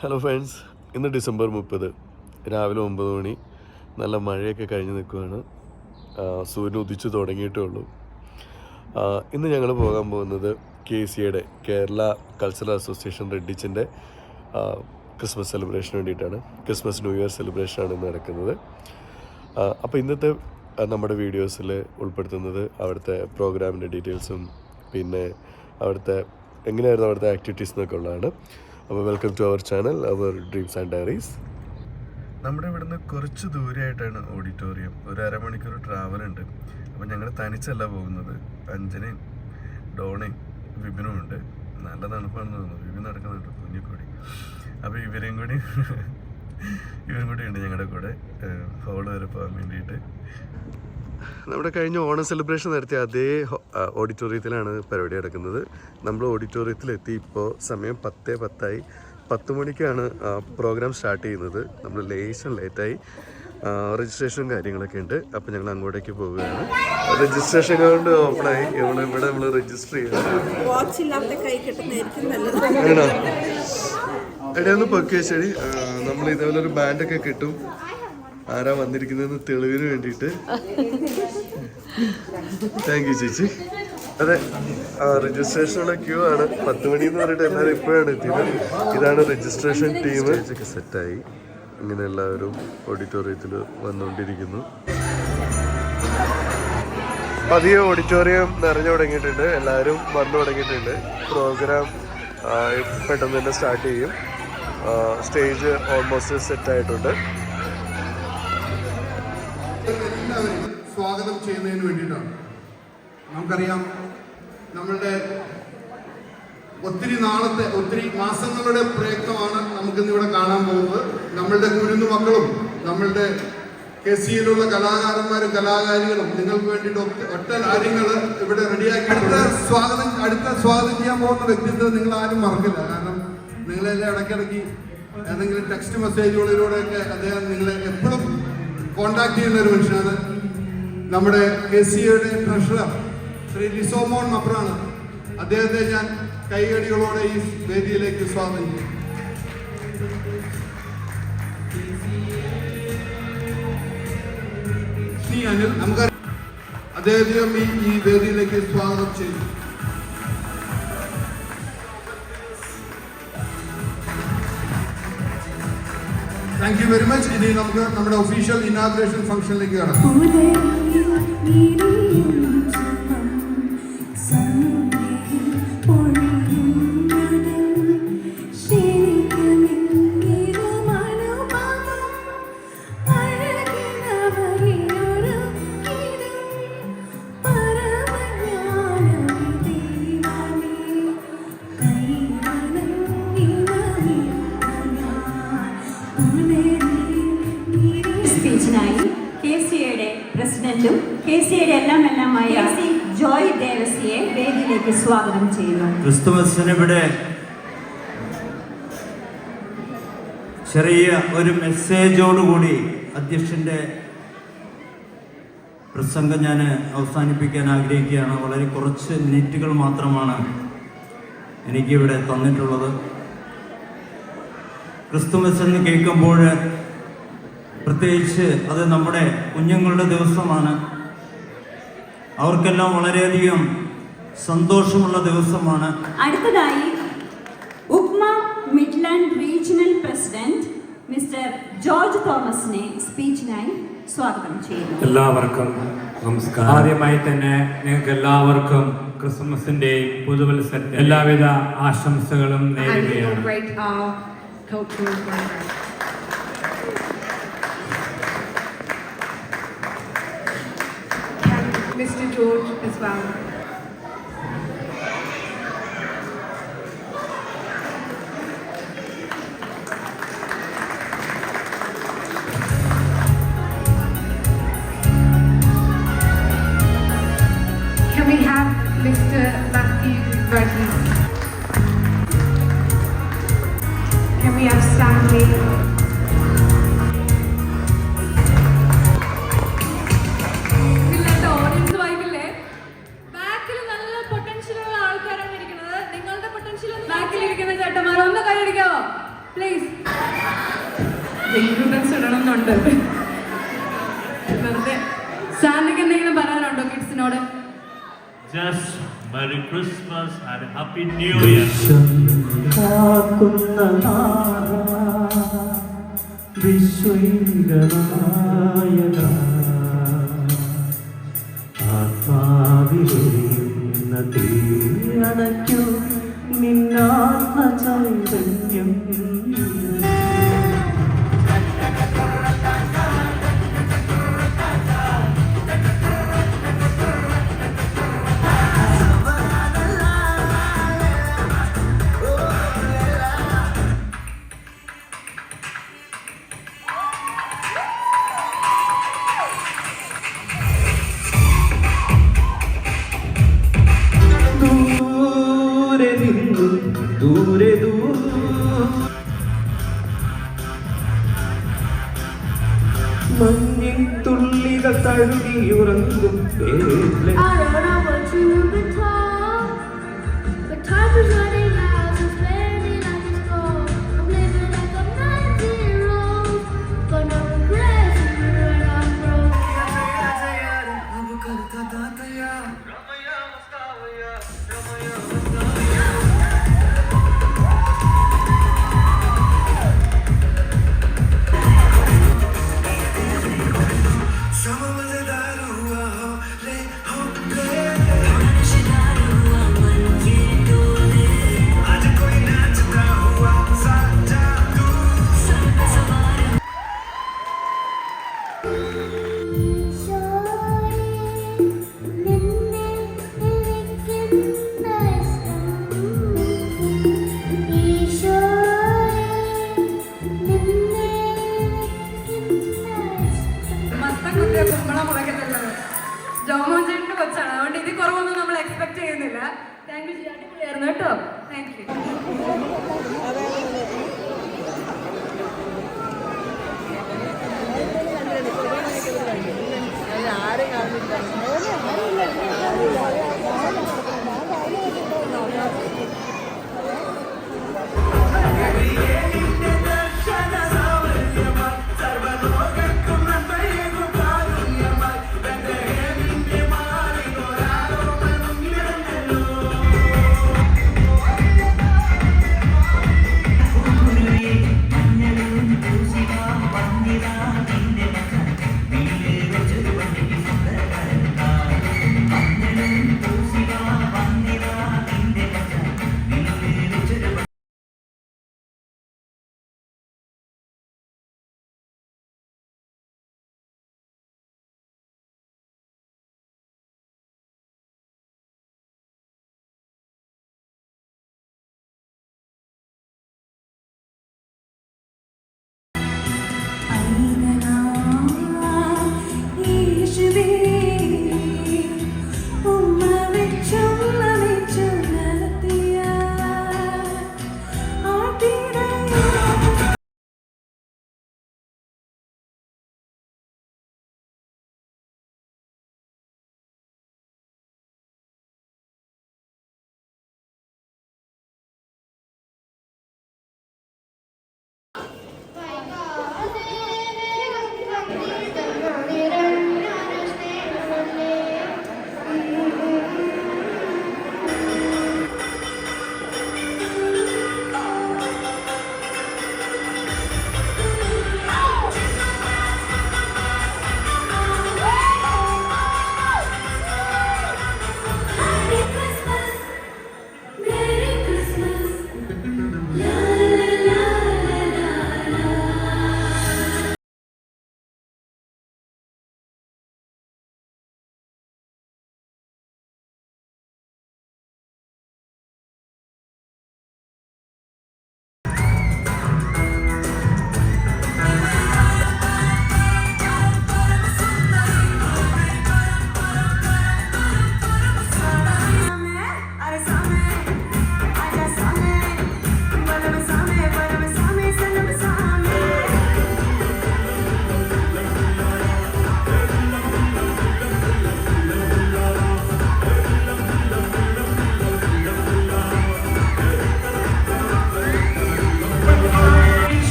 Hello friends ഇന്ന് December മുപ്പത്. രാവിലെ ഒമ്പത് മണി. നല്ല മഴയൊക്കെ കഴിഞ്ഞ് നിൽക്കുകയാണ്. സൂര്യൻ ഉദിച്ചു തുടങ്ങിയിട്ടേ ഉള്ളൂ. ഇന്ന് ഞങ്ങൾ പോകാൻ പോകുന്നത് കെ സിയുടെ കേരള കൾച്ചറൽ അസോസിയേഷൻ റെഡിച്ചിന്റെ ക്രിസ്മസ് സെലിബ്രേഷന് വേണ്ടിയിട്ടാണ്. ക്രിസ്മസ് ന്യൂ ഇയർ സെലിബ്രേഷനാണ് ഇന്ന് നടക്കുന്നത്. അപ്പോൾ ഇന്നത്തെ നമ്മുടെ വീഡിയോസിൽ ഉൾപ്പെടുത്തുന്നത് അവിടുത്തെ പ്രോഗ്രാമിന്റെ ഡീറ്റെയിൽസും പിന്നെ അവിടുത്തെ എങ്ങനെയായിരുന്നു അവിടുത്തെ ആക്ടിവിറ്റീസ് എന്നൊക്കെ ഉള്ളതാണ്. അപ്പോൾ welcome to our channel our dreams and diaries നമ്മുടെ ഇവിടുന്ന് കുറച്ച് ദൂരെയായിട്ടാണ് ഓഡിറ്റോറിയം. ഒരു അരമണിക്കൂർ ട്രാവൽ ഉണ്ട്. അപ്പോൾ ഞങ്ങൾ തനിച്ചല്ല പോകുന്നത്. അഞ്ജനയും ഡോണയും വിപിനും ഉണ്ട്. നല്ല തണുപ്പാണെന്ന് തോന്നുന്നു. വിപിൻ നടക്കുന്നുണ്ട് കുഞ്ഞിക്കൂടി. അപ്പോൾ ഇവരെയും കൂടി ഇവരും കൂടി ഉണ്ട് ഞങ്ങളുടെ കൂടെ. ഹോൾ വരെ പോകാൻ വേണ്ടിയിട്ട്. നമ്മുടെ കഴിഞ്ഞ ഓണം സെലിബ്രേഷൻ നടത്തിയ അതേ ഓഡിറ്റോറിയത്തിലാണ് പരിപാടി നടക്കുന്നത്. നമ്മൾ ഓഡിറ്റോറിയത്തിലെത്തി ഇപ്പോൾ സമയം പത്തേ പത്തായി. പത്ത് മണിക്കാണ് പ്രോഗ്രാം സ്റ്റാർട്ട് ചെയ്യുന്നത്. നമ്മൾ ലേശം ലേറ്റായി രജിസ്ട്രേഷനും കാര്യങ്ങളൊക്കെ ഉണ്ട്. അപ്പോൾ ഞങ്ങൾ അങ്ങോട്ടേക്ക് പോവുകയാണ്. രജിസ്ട്രേഷൻ അക്കൗണ്ട് ഓപ്പണായി ഇവിടെ ഇവിടെ നമ്മൾ രജിസ്റ്റർ ചെയ്യണം ഇടയൊന്ന് ഇല്ലാത്ത ശരി എടേ ഒന്ന് നമ്മൾ ഇതേപോലെ ഒരു ബാൻഡൊക്കെ കിട്ടും. ആരാ വന്നിരിക്കുന്നതെന്ന് തെളിവിന് വേണ്ടിയിട്ട്. താങ്ക് യു ചേച്ചി. അതെ രജിസ്ട്രേഷനുള്ള ക്യൂ ആണ്. പത്ത് മണി എന്ന് പറഞ്ഞിട്ട് എല്ലാവരും ഇപ്പോഴാണ് എത്തിയത്. ഇതാണ് രജിസ്ട്രേഷൻ ടീം ഒക്കെ സെറ്റായി ഇങ്ങനെ എല്ലാവരും ഓഡിറ്റോറിയത്തിൽ വന്നുകൊണ്ടിരിക്കുന്നു. പതിയെ ഓഡിറ്റോറിയം നിറഞ്ഞു തുടങ്ങിയിട്ടുണ്ട്. എല്ലാവരും വന്നു തുടങ്ങിയിട്ടുണ്ട്. പ്രോഗ്രാം പെട്ടെന്ന് തന്നെ സ്റ്റാർട്ട് ചെയ്യും. സ്റ്റേജ് ഓൾമോസ്റ്റ് സെറ്റ് ആയിട്ടുണ്ട്. നമുക്കറിയാം നമ്മളുടെ ഒത്തിരി നാളത്തെ ഒത്തിരി മാസങ്ങളുടെ പ്രയത്നമാണ് നമുക്കിന്ന് ഇവിടെ കാണാൻ പോകുന്നത്. നമ്മളുടെ കുരുന്നു മക്കളും നമ്മളുടെ കെ സിയിലുള്ള കലാകാരന്മാരും കലാകാരികളും നിങ്ങൾക്ക് വേണ്ടിയിട്ട് ഒറ്റ- കാര്യങ്ങൾ ഇവിടെ റെഡിയാക്കി അടുത്ത സ്വാഗതം അടുത്ത സ്വാഗതം ചെയ്യാൻ പോകുന്ന വ്യക്തിത്വം നിങ്ങൾ ആരും മറക്കില്ല. കാരണം നിങ്ങളെല്ലാം ഇടയ്ക്കിടയ്ക്ക് ഏതെങ്കിലും ടെക്സ്റ്റ് മെസ്സേജുകളിലൂടെയൊക്കെ അദ്ദേഹം നിങ്ങളെ എപ്പോഴും കോണ്ടാക്ട് ചെയ്യുന്ന ഒരു മനുഷ്യനാണ് നമ്മുടെ കെ സിയുടെ ട്രഷറർ ശ്രീ ലിസോമോൺ മപ്രാണ്. അദ്ദേഹത്തെ ഞാൻ കൈകടികളോടെ ഈ വേദിയിലേക്ക് സ്വാഗതം ചെയ്യും നമുക്ക് അദ്ദേഹത്തിനും ഈ ഈ വേദിയിലേക്ക് സ്വാഗതം ചെയ്യും താങ്ക് യു വെരി മച്ച് ഇനി നമുക്ക് നമ്മുടെ ഒഫീഷ്യൽ ഇനാഗ്രേഷൻ ഫംഗ്ഷനിലേക്ക് കടക്കാം. സ്വാഗതം ചെയ്യുന്നു. ക്രിസ്തുമസിന് ഇവിടെ ചെറിയ ഒരു മെസ്സേജോടുകൂടി അധ്യക്ഷന്റെ പ്രസംഗം ഞാൻ അവസാനിപ്പിക്കാൻ ആഗ്രഹിക്കുകയാണ്. വളരെ കുറച്ച് മിനിറ്റുകൾ മാത്രമാണ് എനിക്കിവിടെ തന്നിട്ടുള്ളത്. ക്രിസ്തുമസ് എന്ന് കേൾക്കുമ്പോൾ പ്രത്യേകിച്ച് അത് നമ്മുടെ കുഞ്ഞുങ്ങളുടെ ദിവസമാണ്. അവർക്കെല്ലാം വളരെയധികം സന്തോഷമുള്ള ദിവസമാണ് അടുത്തതായി upma Midland regional president mister George തോമസിനെ സ്പീച്ചിനായി സ്വാഗതം ചെയ്യുന്നു എല്ലാവർക്കും നമസ്കാരം ആദ്യമായി തന്നെ നിങ്ങൾക്ക് എല്ലാവർക്കും ക്രിസ്മസിന്റെയും പുതുവത്സരത്തിന്റെ എല്ലാവിധ ആശംസകളും നേരുകയാണ് Mr. George as well? വരണം എന്നുണ്ട് വെറുതെ. സാറിനൊക്കെ എന്തെങ്കിലും പറയാനുണ്ടോ കിഡ്സിനോട്? Just Merry Christmas and Happy New Year. ആത്മാവിലെയും തീരണയ്ക്കു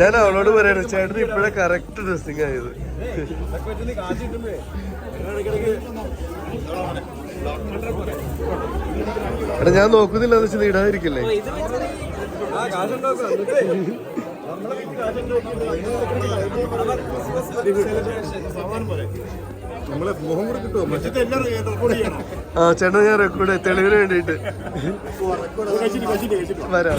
ഞാൻ അവളോട് പറയണു ചേട്ടന് ഇപ്പഴേ കറക്റ്റ് ഡ്രസ്സിങ് ആയത്. എടാ ഞാൻ നോക്കുന്നില്ല എന്ന് വെച്ചാൽ ഇടാതിരിക്കല്ലേ? ആ ചേട്ടാ ഞാൻ റെക്കോർഡ് തെളിവിന് വേണ്ടിയിട്ട്. വരാം.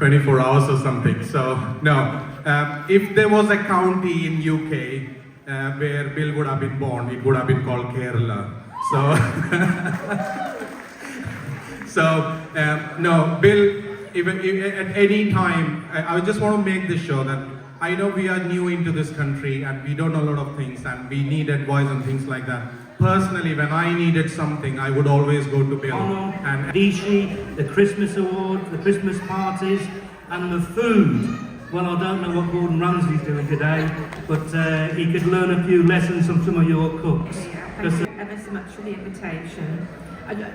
24 hours or something. So no, um, if there was a county in UK uh, where Bill would have been born, it would have been called Kerala. So, so um, no, Bill. Even if, at any time, I, I just want to make this show that I know we are new into this country and we don't know a lot of things and we need advice and things like that. Personally, when I needed something, I would always go to Bill. And Dishi, the Christmas award, the Christmas parties, and the food. Well, I don't know what Gordon Ramsay's doing today, but uh, he could learn a few lessons from some of your cooks. Thank you ever so much for the invitation. I,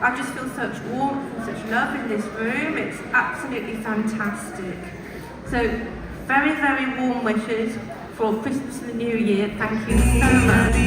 I just feel such warmth and such love in this room. It's absolutely fantastic. So, very, very warm wishes for Christmas and New Year. Thank you so much.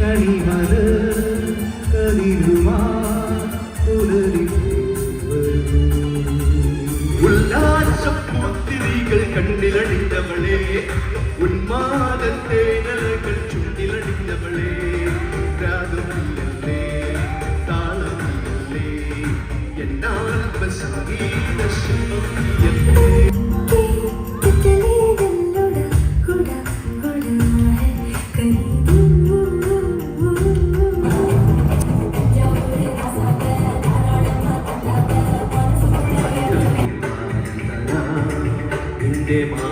കണിമത് കതിരുമാ പുലരി ഉല്ലാസപ്പൂത്തിരികൾ കണ്ണിലടിത്തവളെ ഉന്മാദത്തെ എന്നാൽ Dema.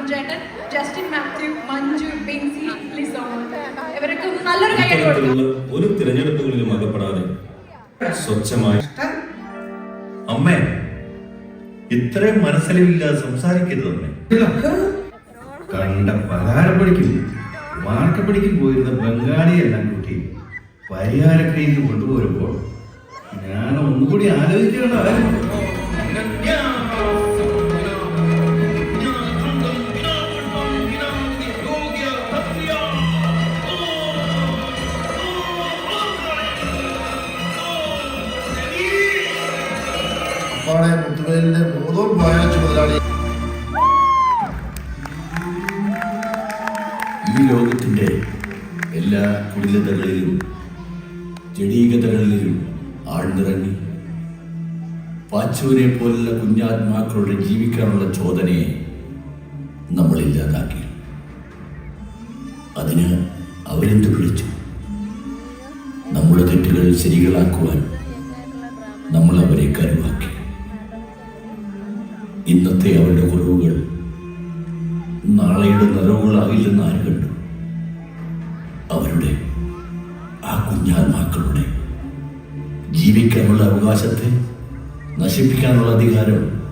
Justin Mathew Binsi നല്ലൊരു ഒരു തിരഞ്ഞെടുപ്പുകളിലും അകപ്പെടാതെ സ്വച്ഛമായി. അമ്മ ഇത്രയും മനസ്സിലില്ലാതെ സംസാരിക്കരുത് അമ്മേ. കണ്ട പലഹാരപ്പടിക്കും വാർക്കപ്പടിക്കും പോയിരുന്ന ബംഗാളിയെല്ലാം കൂട്ടി പരിഹാരക്കൈക്ക് കൊണ്ടുപോരുമ്പോൾ ഞാൻ ഒന്നുകൂടി ആലോചിക്കേണ്ടതായിരുന്നു പോയാച്ചു മുതലാളി ഈ ലോകത്തിന്റെ എല്ലാ കുടിലതകളിലും ജടീകതകളിലും ആഴ്ന്നിറങ്ങി. പാച്ചുവിനെ പോലുള്ള കുഞ്ഞാത്മാക്കളുടെ ജീവിക്കാനുള്ള ചോദനയെ നമ്മൾ ഇല്ലാതാക്കി. അതിന് അവരെന്ത് വിളിച്ചു? നമ്മുടെ തെറ്റുകൾ ശരികളാക്കുവാൻ ഇന്നത്തെ അവരുടെ കുറവുകൾ. നാളെയുടെ നിറവുകളാകില്ലെന്ന് ആര് കണ്ടു? അവരുടെ ആ കുഞ്ഞാത്മാക്കളുടെ. ജീവിക്കാനുള്ള അവകാശത്തെ നശിപ്പിക്കാനുള്ള അധികാരം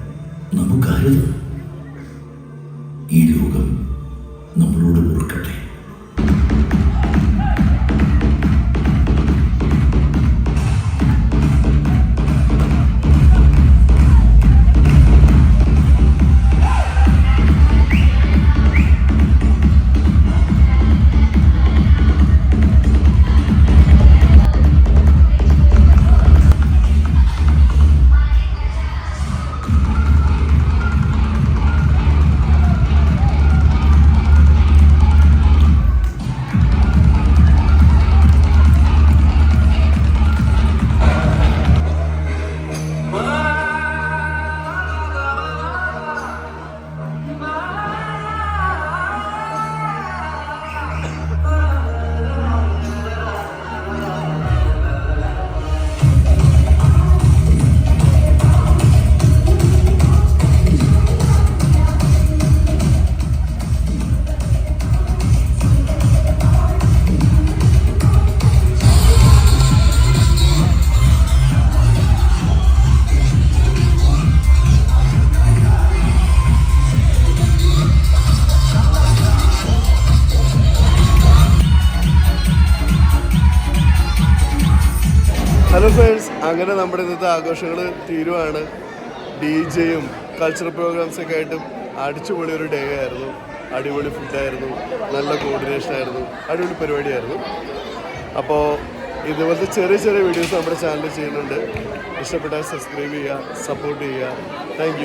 നമുക്കാരുത് അങ്ങനെ നമ്മുടെ ഇന്നത്തെ ആഘോഷങ്ങൾ തീരുവാണ്. ഡി ജെയും കൾച്ചറൽ പ്രോഗ്രാംസ് ഒക്കെ ആയിട്ടും അടിച്ചുപൊളി ഒരു ഡേ ആയിരുന്നു. അടിപൊളി ഫുഡായിരുന്നു നല്ല കോർഡിനേഷൻ ആയിരുന്നു. അടിപൊളി പരിപാടിയായിരുന്നു. അപ്പോൾ ഇതുപോലത്തെ ചെറിയ ചെറിയ വീഡിയോസ് നമ്മുടെ ചാനലിൽ ചെയ്യുന്നുണ്ട്. ഇഷ്ടപ്പെട്ടാൽ സബ്സ്ക്രൈബ് ചെയ്യുക സപ്പോർട്ട് ചെയ്യുക. താങ്ക്